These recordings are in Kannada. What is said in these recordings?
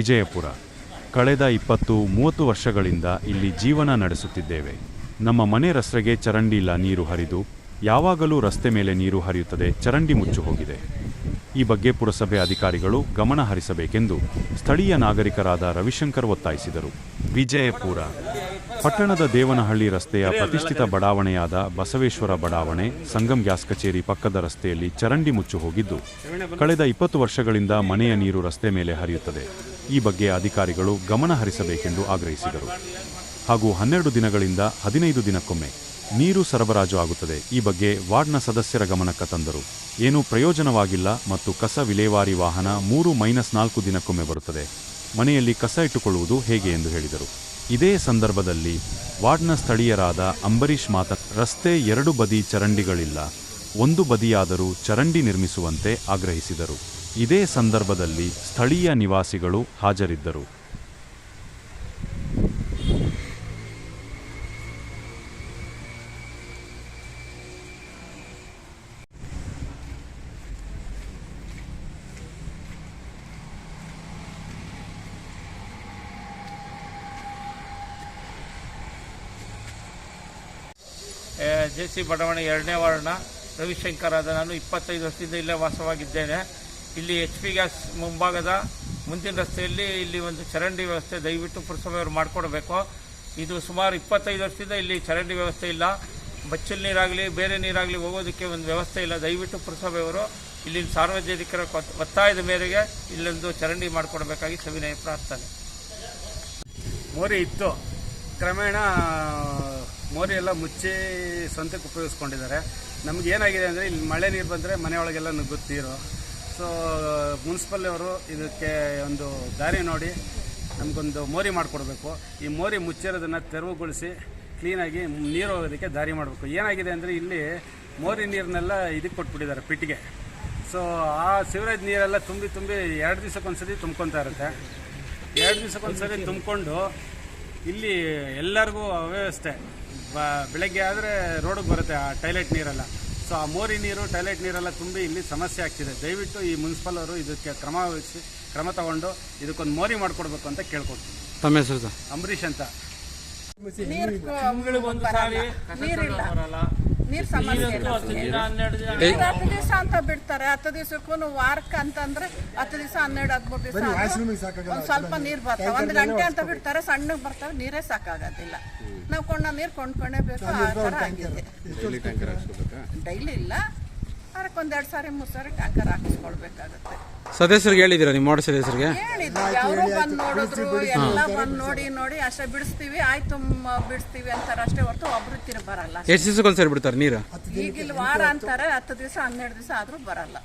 ವಿಜಯಪುರ. ಕಳೆದ ಇಪ್ಪತ್ತು, ಮೂವತ್ತು ವರ್ಷಗಳಿಂದ ಇಲ್ಲಿ ಜೀವನ ನಡೆಸುತ್ತಿದ್ದೇವೆ. ನಮ್ಮ ಮನೆ ರಸ್ತೆಗೆ ಚರಂಡಿ ಇಲ್ಲ, ನೀರು ಹರಿದು, ಯಾವಾಗಲೂ ರಸ್ತೆ ಮೇಲೆ ನೀರು ಹರಿಯುತ್ತದೆ, ಚರಂಡಿ ಮುಚ್ಚು ಹೋಗಿದೆ. ಈ ಬಗ್ಗೆ ಪುರಸಭೆ ಅಧಿಕಾರಿಗಳು ಗಮನ ಹರಿಸಬೇಕೆಂದು ಸ್ಥಳೀಯ ನಾಗರಿಕರಾದ ರವಿಶಂಕರ್ ಒತ್ತಾಯಿಸಿದರು. ವಿಜಯಪುರ. ಪಟ್ಟಣದ ದೇವನಹಳ್ಳಿ ರಸ್ತೆಯ ಪ್ರತಿಷ್ಠಿತ ಬಡಾವಣೆಯಾದ ಬಸವೇಶ್ವರ ಬಡಾವಣೆ, ಸಂಗಮ್ ಗ್ಯಾಸ್ ಕಚೇರಿ ಪಕ್ಕದ ರಸ್ತೆಯಲ್ಲಿ ಚರಂಡಿ ಮುಚ್ಚು ಹೋಗಿದ್ದು, ಕಳೆದ ಇಪ್ಪತ್ತು ವರ್ಷಗಳಿಂದ ಮನೆಯ ನೀರು ರಸ್ತೆ ಮೇಲೆ ಹರಿಯುತ್ತದೆ. ಈ ಬಗ್ಗೆ ಅಧಿಕಾರಿಗಳು ಗಮನ ಹರಿಸಬೇಕೆಂದು ಆಗ್ರಹಿಸಿದರು. ಹಾಗೂ ಹನ್ನೆರಡು ದಿನಗಳಿಂದ ಹದಿನೈದು ದಿನಕ್ಕೊಮ್ಮೆ ನೀರು ಸರಬರಾಜು ಆಗುತ್ತದೆ. ಈ ಬಗ್ಗೆ ವಾರ್ಡ್ನ ಸದಸ್ಯರ ಗಮನಕ್ಕೆ ತಂದರು. ಏನೂ ಪ್ರಯೋಜನವಾಗಿಲ್ಲ ಮತ್ತು ಕಸ ವಿಲೇವಾರಿ ವಾಹನ ಮೂರು ಮೈನಸ್ ನಾಲ್ಕು ದಿನಕ್ಕೊಮ್ಮೆ ಬರುತ್ತದೆ. ಮನೆಯಲ್ಲಿ ಕಸ ಇಟ್ಟುಕೊಳ್ಳುವುದು ಹೇಗೆ ಎಂದು ಹೇಳಿದರು. ಇದೇ ಸಂದರ್ಭದಲ್ಲಿ ವಾರ್ಡ್ನ ಸ್ಥಳೀಯರಾದ ಅಂಬರೀಷ್ ಮಾತ, ರಸ್ತೆ ಎರಡು ಬದಿ ಚರಂಡಿಗಳಿಲ್ಲ, ಒಂದು ಬದಿಯಾದರೂ ಚರಂಡಿ ನಿರ್ಮಿಸುವಂತೆ ಆಗ್ರಹಿಸಿದರು. ಇದೇ ಸಂದರ್ಭದಲ್ಲಿ ಸ್ಥಳೀಯ ನಿವಾಸಿಗಳು ಹಾಜರಿದ್ದರು. ಜೆ ಸಿ ಬಡಾವಣೆ ಎರಡನೇ ವಾರ್ಡ್ನ ರವಿಶಂಕರ್ ಆದ ನಾನು ಇಪ್ಪತ್ತೈದು ವರ್ಷದಿಂದ ಇಲ್ಲೇ ವಾಸವಾಗಿದ್ದೇನೆ. ಇಲ್ಲಿ ಎಚ್ ಪಿ ಗ್ಯಾಸ್ ಮುಂಭಾಗದ ಮುಂದಿನ ರಸ್ತೆಯಲ್ಲಿ ಇಲ್ಲಿ ಒಂದು ಚರಂಡಿ ವ್ಯವಸ್ಥೆ ದಯವಿಟ್ಟು ಪುರಸಭೆಯವರು ಮಾಡಿಕೊಡ್ಬೇಕು. ಇದು ಸುಮಾರು ಇಪ್ಪತ್ತೈದು ವರ್ಷದಿಂದ ಇಲ್ಲಿ ಚರಂಡಿ ವ್ಯವಸ್ಥೆ ಇಲ್ಲ. ಬಚ್ಚಲ್ ನೀರಾಗಲಿ, ಬೇರೆ ನೀರಾಗಲಿ ಹೋಗೋದಕ್ಕೆ ಒಂದು ವ್ಯವಸ್ಥೆ ಇಲ್ಲ. ದಯವಿಟ್ಟು ಪುರಸಭೆಯವರು ಇಲ್ಲಿನ ಸಾರ್ವಜನಿಕರ ಒತ್ತಾಯದ ಮೇರೆಗೆ ಇಲ್ಲೊಂದು ಚರಂಡಿ ಮಾಡಿಕೊಡ್ಬೇಕಾಗಿ ಸವಿನಯ ಪ್ರಾರ್ಥನೆ. ಮೋರಿ ಇತ್ತು. ಕ್ರಮೇಣ, ಮೋರಿ ಎಲ್ಲ ಮುಚ್ಚಿ ಸ್ವಂತಕ್ಕೆ ಉಪಯೋಗಿಸ್ಕೊಂಡಿದ್ದಾರೆ. ನಮಗೇನಾಗಿದೆ ಅಂದರೆ ಇಲ್ಲಿ ಮಳೆ ನೀರು ಬಂದರೆ ಮನೆಯೊಳಗೆಲ್ಲ ನುಗ್ಗುತ್ತೆ ನೀರು ಸೊ, ಮುನ್ಸಿಪಲ್ ಅವರು ಇದಕ್ಕೆ ಒಂದು ದಾರಿ ನೋಡಿ, ನಮಗೊಂದು ಮೋರಿ ಮಾಡಿಕೊಡ್ಬೇಕು. ಈ ಮೋರಿ ಮುಚ್ಚಿರೋದನ್ನು ತೆರವುಗೊಳಿಸಿ, ಕ್ಲೀನಾಗಿ ನೀರು ಹೋಗೋದಕ್ಕೆ ದಾರಿ ಮಾಡಬೇಕು. ಏನಾಗಿದೆ ಅಂದರೆ ಇಲ್ಲಿ ಮೋರಿ ನೀರನ್ನೆಲ್ಲ ಇದಕ್ಕೆ ಕೊಟ್ಬಿಟ್ಟಿದ್ದಾರೆ ಪಿಟ್ಟಿಗೆ ಸೊ, ಆ ಸಿವರೇಜ್ ನೀರೆಲ್ಲ ತುಂಬಿ ತುಂಬಿ ಎರಡು ದಿವಸಕ್ಕೊಂದ್ಸರಿ ತುಂಬ್ಕೊತಾ ಇರುತ್ತೆ. ಎರಡು ದಿವಸಕ್ಕೊಂದ್ಸರಿ ತುಂಬಿಕೊಂಡು ಇಲ್ಲಿ ಎಲ್ಲರಿಗೂ ಅವ್ಯವಸ್ಥೆ ಬೆಳಗ್ಗೆ ಆದರೆ ರೋಡಿಗೆ ಬರುತ್ತೆ ಆ ಟೈಲೆಟ್ ನೀರೆಲ್ಲ. ಸೊ ಆ ಮೋರಿ ನೀರು ಟಾಯ್ಲೆಟ್ ನೀರೆಲ್ಲ ತುಂಬಿ ಇಲ್ಲಿ ಸಮಸ್ಯೆ ಆಗ್ತಿದೆ. ದಯವಿಟ್ಟು ಈ ಮುನ್ಸಿಪಲ್ ಅವರು ಇದಕ್ಕೆ ಕ್ರಮ ವಹಿಸಿ ಕ್ರಮ ತಗೊಂಡು ಇದಕ್ಕೊಂದು ಮೋರಿ ಮಾಡಿಕೊಡ್ಬೇಕು ಅಂತ ಕೇಳ್ಕೊಡ್ತೀನಿ ತಮ್ಮ ಹೆಸರು ಸರ್? ಅಂಬರೀಷ್ ಅಂತ. ನೀರು ಇಲ್ಲ ಸಾರಿ ನೀರಿಲ್ಲ. ನೀರ್ ಸಮಸ್ಯೆ ಇಲ್ಲ. ಹತ್ತು ದಿವಸ ಅಂತ ಬಿಡ್ತಾರೆ. ಹತ್ತು ದಿವಸಕ್ಕೂ ವಾರಕ್ಕೆ ಅಂತಂದ್ರೆ ಹತ್ತು ದಿವಸ ಹನ್ನೆರಡು ಹದಿಮೂರು ದಿವಸ ಒಂದ್ ಸ್ವಲ್ಪ ನೀರ್ ಬರ್ತಾವೆ. ಒಂದ್ ಗಂಟೆ ಅಂತ ಬಿಡ್ತಾರೆ. ಸಣ್ಣಗ್ ಬರ್ತಾವೆ. ನೀರೇ ಸಾಕಾಗೋದಿಲ್ಲ. ನಾವು ಕೊಂಡ ನೀರ್ ಕೊಂಡ್ಕೊಂಡೇ ಬೇಕು ಆ ಥರ ಆಗಿದೆ. ಡೈಲಿ ಇಲ್ಲ. ವಾರಕ್ಕೆ ಒಂದೆರಡು ಸಾರಿ ಮೂರು ಸಾರಿ ಟ್ಯಾಂಕರ್ ಹಾಕಿಸ್ಕೊಳ್ಬೇಕಾಗತ್ತೆ. ಸದಸ್ಯರಿಗೆ ಹೇಳಿದ್ದೀರಾ ನಿಮ್ಮ ವಾರ್ಡ್ ಸದಸ್ಯರಿಗೆ? ಹೇಳಿದ್ವಿ ಅವರು ಬಂದು ನೋಡಿದ್ರು ಎಲ್ಲ ಬಂದು ನೋಡಿ ನೋಡಿ ಅಷ್ಟೇ ಬಿಡಿಸ್ತೀವಿ ಆಯ್ತು ಮ್, ಬಿಡಿಸ್ತೀವಿ ಅಂತಾರೆ ಅಷ್ಟೇ ಹೊರತು ಒಬ್ರು ತಿರು ಬರಲ್ಲ. ಎಷ್ಟು ದಿವಸಕ್ಕೊಂದು ಸರಿ ಬಿಡ್ತಾರೆ ನೀರು? ಈಗ ಇಲ್ಲಿ ವಾರ ಅಂತಾರೆ ಹತ್ತು ದಿವಸ ಹನ್ನೆರಡು ದಿವಸ ಆದ್ರೂ ಬರಲ್ಲ.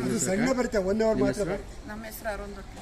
ಅದು ಸಣ್ಣ ಬರುತ್ತೆ ಒಂದೇ ವಾರ ಮಾತ್ರ ನಮ್ಮ ಹೆಸರು ಅರುಂಧತಿ.